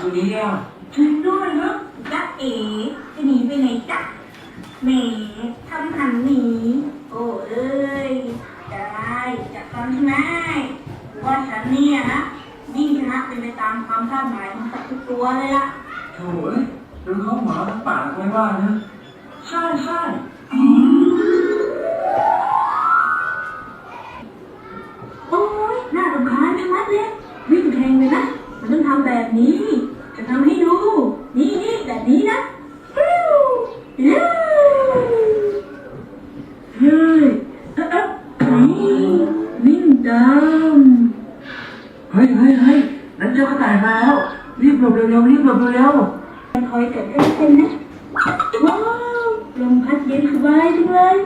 จูเนียร์ด้วยเนาะจ๊ะเอ๋จะหนีไปไหนจ๊ะแหมทำหันหนีโอ้เอ้ยได้จะทำที่ไหนว่าฉันเนี่ยนะวิ่งชนะเป็นไปตามความคาดหมายของสัตว์ทุกตัวเลยล่ะโถ่ดูเขาหมาทั้งป่าไม่ว่านะใช่ใช่โอ้ยน่ารำคาญทั้งนั้นเลยวิ่งแข่งเลยนะมันต้องทำแบบนี้ นิ่งจังเฮ้ยเฮ้ยเฮ้ยนั่นเจ้ากระต่ายมาแล้วรีบหลบเร็วๆรีบหลบเร็วๆคอยแตเกิดขึ้นนะว้าวลมพัดเย็นสบายจังเลย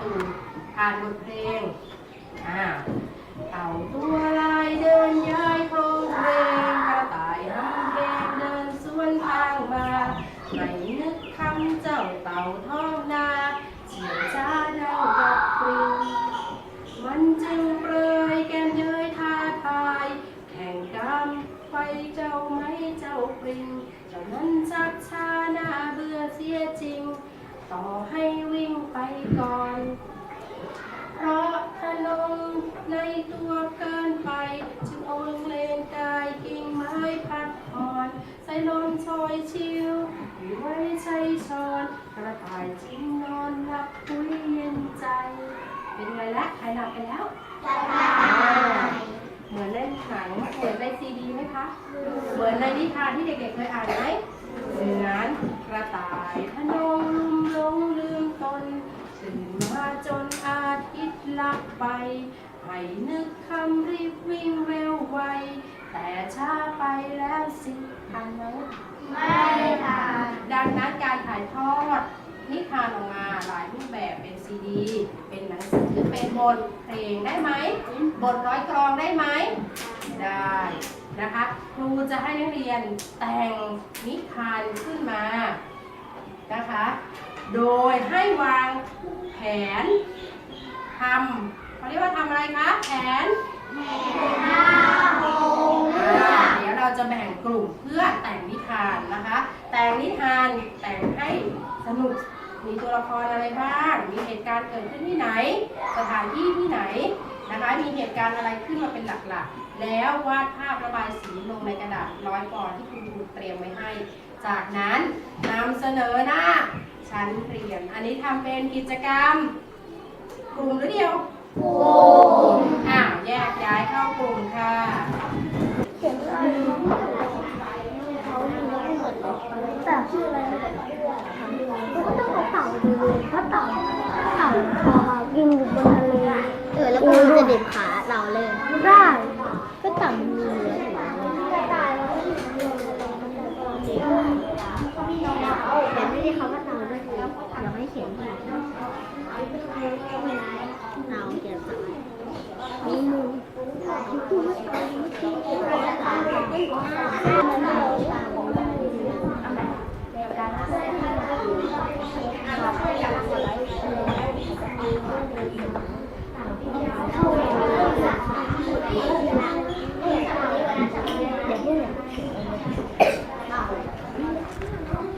ตูผ่ารบทเพลายหลับไปแล้วกระต่ายเหมือนในหนังเหมือนในซีดีไหมคะ เหมือนในนิทานที่เด็กๆเคยอ่านไหมเหมืนกระต่ายพนมลงลืมตนตื่นมาจนอาทิตย์ลับไปให้นึกคำรีบวิ่งเร็วไวแต่ช้า ทเพลงได้ไหมบทร้อยกรองได้ไหมได้นะคะ ครูจะให้นักเรียนแต่งนิทานขึ้นมานะคะ โดยให้วางแผนทำเขาเรียกว่าทำอะไรคะแผนแผนหน้าเดี๋ยวเราจะแบ่งกลุ่มเพื่อแต่งนิทานนะคะ แต่งนิทานแต่งให้สนุก มีตัวละครอะไรบ้าง มีเหตุการณ์เกิดขึ้นที่ไหน สถานที่ที่ไหนนะคะ มีเหตุการณ์อะไรขึ้นมาเป็นหลักๆ แล้ววาดภาพระบายสีลงในกระดาษร้อยปอนที่คุณครูเตรียมไว้ให้ จากนั้นนำเสนอหน้าชั้นเรียน อันนี้ทำเป็นกิจกรรม กลุ่มหรือเดียวกลุ่มอ้าวแยกย้ายเข้ากลุ่มค่ะ แต่ชื่ออะไรก็ต้องเอาเต่าดูเพราะเต่าเต่าพอกินอยู่บนทะเลเออแล้วก็มันจะเด็บขาเราเลยไม่ได้ ก็เต่ำมีเนื้ออยู่แล้วกระต่ายมันอยู่บนทะเลมันจะตัวเล็กแต่ไม่ได้เขาว่าเต่าด้วยคือยังไม่เขียนอีกเราเขียนสายมีมือ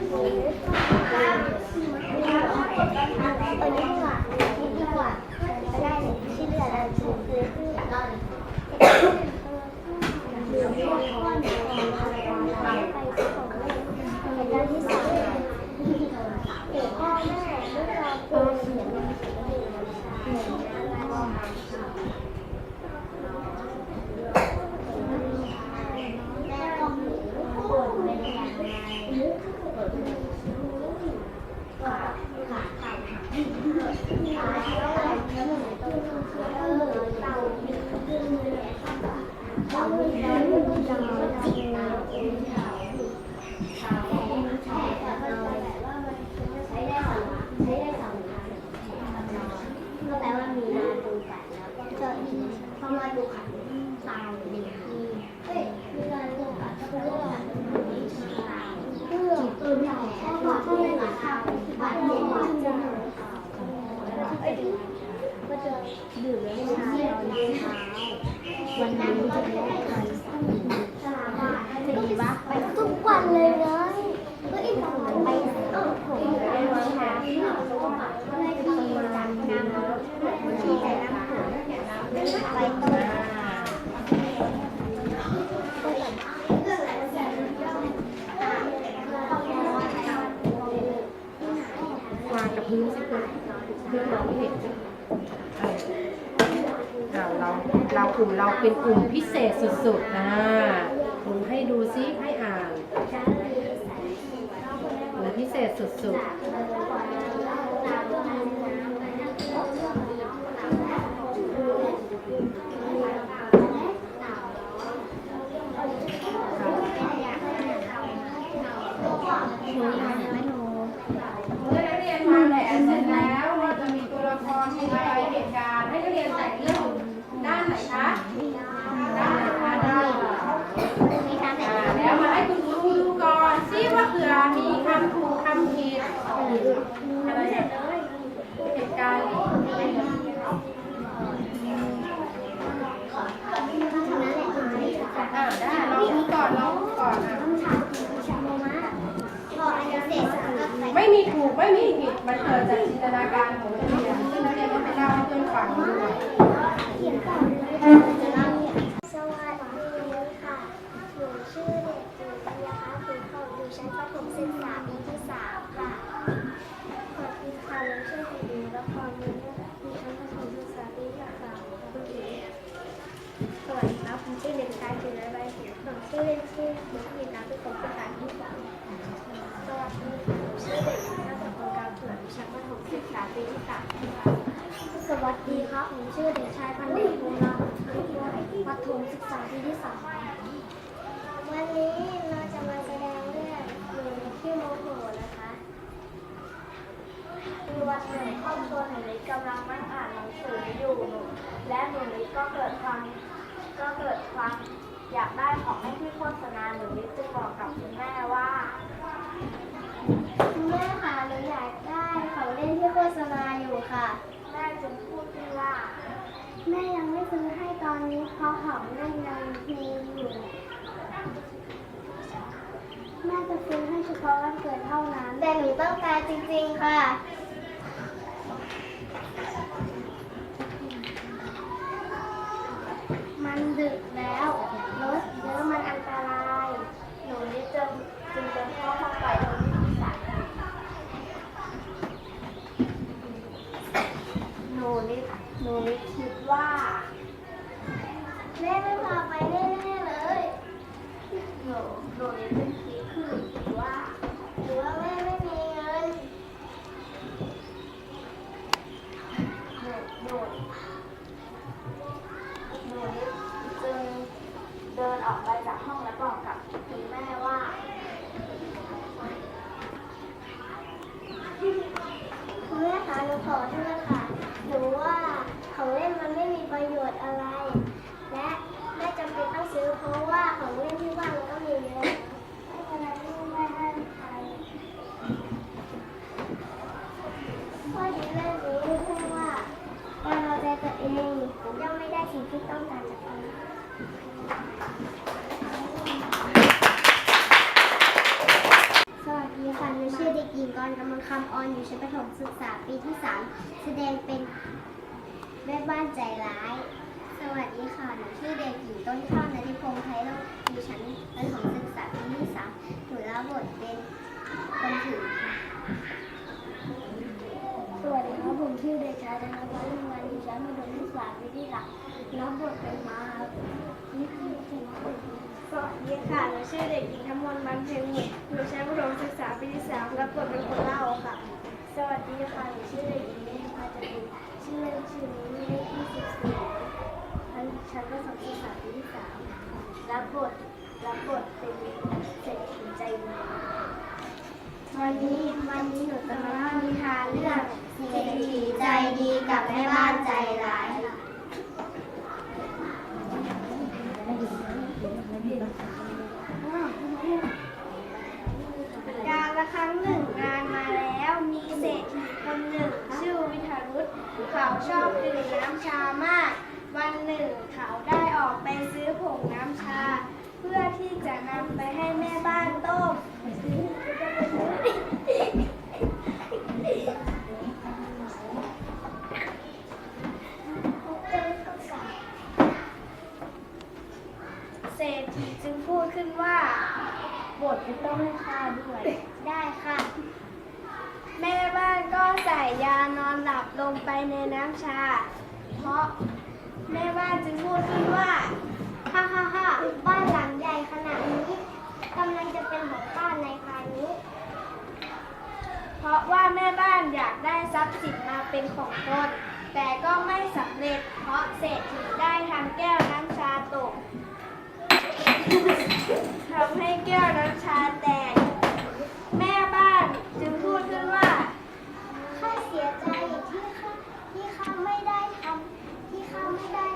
เออนี่ดีกว่านี่ดีกว่าจะได้ชื่อเรื่องอะไรคือคือเราเรือพ่อพ่อหนูไปส่งเหตุการณ์ที่สองเด็กพ่อแม่ด้วยเราตัว ใช้ได้สองใช้ได้สองทางก็แปลว่ามีนาดูขันแล้วก็เจออีกเพราะว่าดูขันตาวหนึ่งทีเฮ้ยมีนาดูขันก็แปลว่าขันนี้ตาวเพื่อเออไม่ใช่เพราะว่าไม่ได้ข้าวบาดเจ็บว่าจะก็ จะดื่มแล้วเช้าตอนเช้าวันนั้นจะไม่ได้ไปสลาบาจะดีปะไปทุกวันเลยเลยก็อีกฝั่งไปเออผมไปวันหาที่เราก็เลยขี่จากน้ำขี่จากน้ำผุไปต้น วางกับพื้นสิคุณเพื่อนเราไม่เห็นเออเราเราเรา กลุ่มเราเป็นกลุ่มพิเศษสุดๆนะคุณให้ดูซิให้อ่านกลุ่มพิเศษสุดๆ เมื่อนักเรียนวาแผนเสร็จแล้วว่าจะมีตัวละครมีอะไรเหตุการณ์ให้นักเรียนแต่งเรื่อง ไหนคะด้านไหนคะด้านอ่าแล้วมาให้คุณครูดูก่อนซิว่าเผื่อมีคำถูกคำผิด ชื่อเล่นชื่อเด็กหญิงนักศึกษาศึกาปีที่สามสวัสดีค่ะชื่อเด็กหญิงนักศึกษาเผื่ออยู่ชั้นประถมศึกษาปีที่สามสวัสดีครับผมชื่อเด็กชายพันธุ์ภูมิรัตน์ประถมศึกษาปีที่สามวันนี้เราจะมาแสดงเรื่องหนูที่โมโหนะคะมีวันหนึ่งครอบครัวหนูนิดกำลังนั่งอ่านหนังสืออยู่ และหนูนิดก็เกิดความก็เกิดความ อยากได้ของให้ที่โฆษณาหนูนิดจึงบอกกับคุณแม่ว่าคุณแม่คะหนูอยากได้ของเล่นที่โฆษณาอยู่ค่ะ แม่จึงพูดขึ้นว่า แม่ยังไม่ซื้อให้ตอนนี้เพราะของเล่นยังมีอยู่แม่จะซื้อให้เฉพาะวันเกิดเท่านั้นแต่หนูต้องการจริงๆค่ะดึกแล้ว รถเยอะมันอันตราย หนูนี่จะจึงเดินเข้าห้องไปโดยไม่สายหนูนี่หนูนี่คิดว่าแม่ไม่พาไปแน่ๆเลย หนูหนูนี่เป็นคิดคือคิดว่าหรือว่าแม่ไม่มีเงินหนูหนูหนูนิดจึงเดินออกไปจากห้องแล้วบอกกับคุณแม่ว่า คุณแม่คะหนูขอโทษค่ะหนูว่าของเล่นมันไม่มีประโยชน์อะไร และแม่จำเป็นต้องซื้อเพราะว่าของเล่นที่ว่างมันก็มีเยอะไม่เป็นไรที่แม่ให้ใครข้อดีเรื่องนี้พูดว่าการเอาใจตัว เองย่อมไม่ได้สิ่งที่ต้องการจากคนอื่นสวัสดีค่ะหนูชื่อเด็กหญิงกรกำลังคำออนอยู่ชั้นประถมศึกษาปีที่ 3 แสดงเป็นแม่บ้านใจร้าย สวัสดีค่ะหนูชื่อเด็กหญิงต้นข้าวนาทิพงษ์ไทยโลกอยู่ชั้นประถมศึกษาปีที่สามหนูรับบทเป็นคนถือค่ะ ผมชื่อเด็กชายธนวัฒน์งานอยู่ชั้นประถมศึกษาปีที่สามรับบทเป็นมานี่คือสวัสดีค่ะหนูชื่อเด็กหญิงธมนบันเพ็งหมุดอยู่ชั้นประถมศึกษาปีที่สามรับบทเป็นคนเล่าค่ะ สวัสดีค่ะหนูชื่อเด็กหญิงเมธพาจันทร์ชื่อเล่นชื่อนี้เลขที่สิบสี่ชั้นชั้นประถมศึกษาปีที่สามรับบทรับบทเป็นเศรษฐีใจดีวันนี้วันนี้หนูจะมาเล่านิทานเรื่องเศรษฐีใจดีกับแม่บ้านใจร้ายค่ะ การละครั้งหนึ่งนานมาแล้วมีเศรษฐีคนหนึ่ง ชื่อวิทรุษเขาชอบดื่มน้ำชามาก วันหนึ่งเขาได้ออกไปซื้อผงน้ำชา เพื่อที่ จะนำไปให้แม่บ้านต้มเศรษฐีจึงพูดขึ้นว่า บทไม่ต้องให้ข้าด้วย ได้ค่ะ แม่บ้านก็ใส่ยานอนหลับลงไปในน้ำชา เพราะแม่บ้านจึงพูดขึ้นว่า ฮ่าฮ่าฮ่าบ้านหลังใหญ่ขนาดนี้กำลังจะเป็นของป้าในภายนี้ เพราะว่าแม่บ้านอยากได้ทรัพย์สินมาเป็นของตนแต่ก็ไม่สำเร็จเพราะเศรษฐีได้ทำแก้วน้ำชาตกทำให้แก้วน้ำชาแตก แม่บ้านจึงพูดขึ้นว่า ข้าเสียใจที่ข้าที่ข้าไม่ได้ทำที่ข้าไม่ได้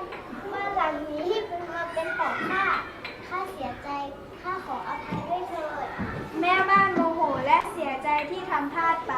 บ้านหลังนี้มาเป็นของข้าข้าเสียใจ ข้าขออภัยด้วยเถิด แม่บ้านโมโหและเสียใจที่ทำพลาดไป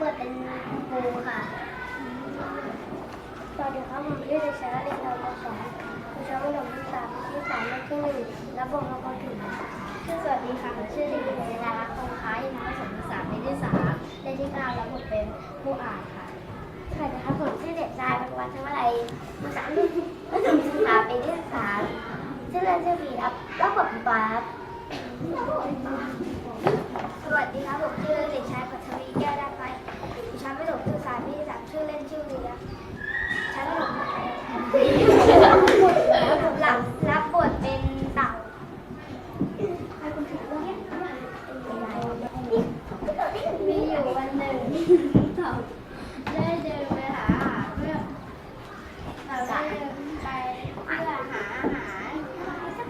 รับบทเป็นครูค่ะสวัสดีครับผมชื่อเด็กชายเด็กชายป .2 อยู่ชั้นประถมศึกษาปีที่สามเลขที่หนึ่งรับบทเป็นคนถือค่ะชื่อสวัสดีค่ะหนูชื่อเด็กหญิงเวลาคงค้าอยู่ชั้นะถมศึกษาปีที่สามเลขที่เก้ารับบทเป็นผู้อ่านค่ะสวัสดีครับผมชื่อเด็กชายเป็นวันชื่ออะไรมาจากประถมศึกษาปีที่สามชื่อเล่นชื่อบีครับรับบทเป็นปาครับสวัสดีครับผมชื่อเด็กชายปัทวีแก้วด้านไปอยู่ชั้นประถมศึกษาปีที่สามชื่อเล่นชื่อเรียชั้นประถมหลับรับบทเป็นเต่า มีอยู่วันหนึ่งได้เดินไปหาอาหารเพื่อเราได้เดินไปเพื่อหาอาหาร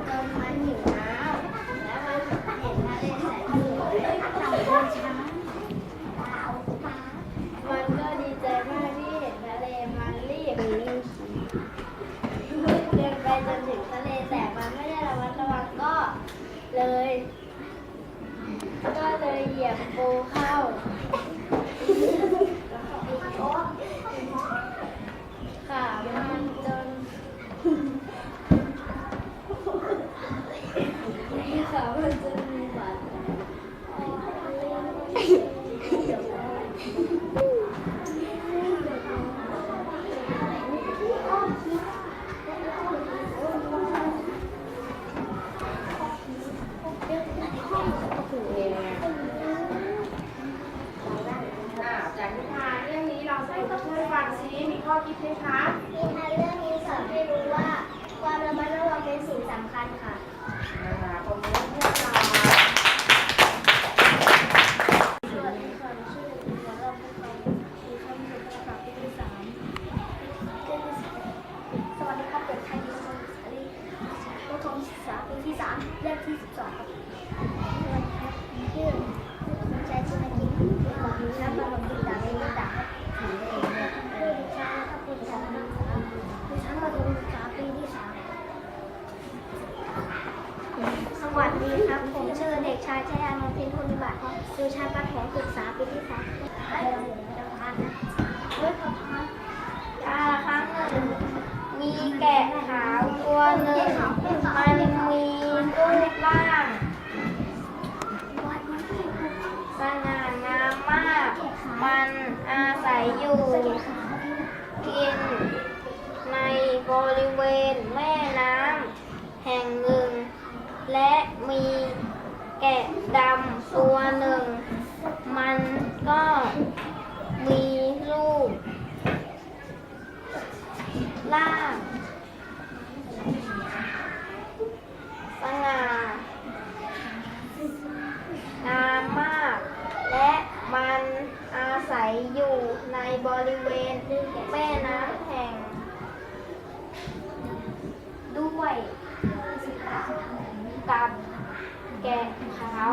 จนมันหิวน้ำแล้วมันเห็นทะเลแสน เหยียบโปเข้า ขามันจนขามันจนมีบาดแผล อ่าจากนิทานเรื่องนี้เราสรุปช่วยฟัง ซิมีข้อคิดไหมคะ นิทานเรื่องนี้สอนให้รู้ว่า ความระมัดระวังเป็นสิ่งสำคัญค่ะ อ่าผมรู้เพื่อนเรา สวัสดีค่ะชื่อเด็กหญิงวรพงศ์มีคำสุภาษาปีที่สามสวัสดีครับเด็กชายดิฉันอลีประถมศึกษาปีที่สามเลขที่สิบสองครับสวัสดีครับชื่อชายชินกินของชั้นประถมศึกษาปีที่สามชื่อเด็กชายนะครับคุณชายนะครับดิฉันประถมศึกษาปีที่สาม สวัสดีครับ ผมชื่อเด็กชายชยานนท์พินทุนิบัติอยู่ชั้นประถมศึกษาปีที่สามได้เรียนจะพันด้วยขอพันกาละครั้งหนึ่ง มีแกะขาวตัวหนึ่ง มันมีรูปร่างสง่างามมาก มันอาศัยอยู่ กิน ในบริเวณแม่น้ำแห่งหนึ่ง และ มีแกะดำตัวหนึ่ง มันก็มีรูปร่างสง่างามมาก และมันอาศัยอยู่ในบริเวณแม่น้ำแห่ง ด้วยกับ แกะขาว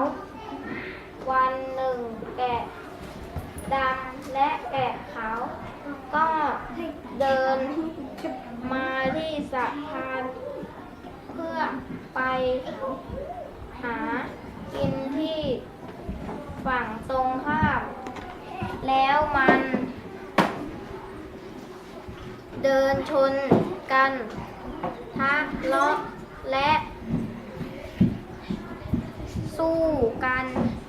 วันหนึ่งแกะดำและแกะขาว ก็เดินมาที่สะพาน เพื่อไปหากินที่ฝั่งตรงข้าม แล้วมัน เดินชนกันทะเลาะและ สู้กัน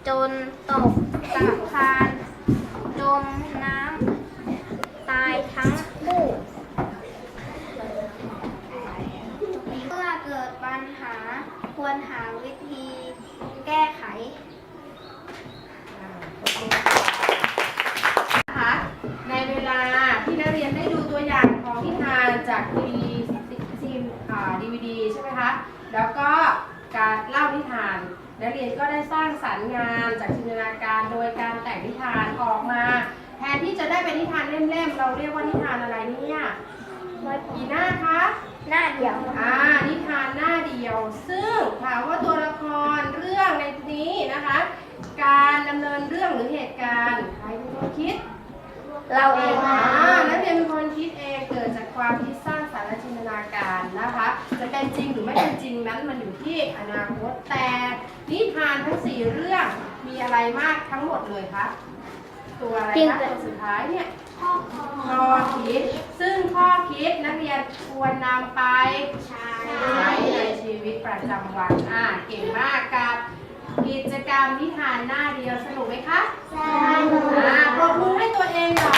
จนตกสะพาน จมน้ำตายทั้งคู่เมื่อเกิดปัญหาควรหาวิธีแก้ไข นะคะในเวลาที่นักเรียนได้ดูตัวอย่างของนิทานจากทีซีมดีวีดีใช่ไหมคะ แล้วก็การเล่านิทาน นักเรียนก็ได้สร้างสรรค์งานจากจินตนาการโดยการแต่งนิทานออกมา แทนที่จะได้ เป็นนิทานเล่มๆ เราเรียกว่านิทานอะไรเนี่ยกี่หน้าคะ หน้าเดียวอ่า นิทานหน้าเดียว ซึ่งถามว่าตัวละครเรื่องในนี้นะคะ การดำเนินเรื่องหรือเหตุการณ์ใครเป็นคนคิด เราเองอ่านักเรียนเป็นคนคิดเองเกิดจากความคิดสร้างสรรค์และจินตนาการนะคะ จะเป็นจริงหรือไม่เป็นจริงนั้นมันอยู่ที่อนาคตแต่นิทานทั้งสี่เรื่องมีอะไรมากทั้งหมดเลยคะ ตัวอะไรนะตัวสุดท้ายเนี่ยข้อข้อคิด ซึ่งข้อคิดนักเรียนควรนำไปใช้ในชีวิตประจำวันอ่าเก่งมากกับกิจกรรมนิทานหน้าเดียวสนุกไหมคะสนุกอ่าปรบคุณให้ตัวเองหน่อย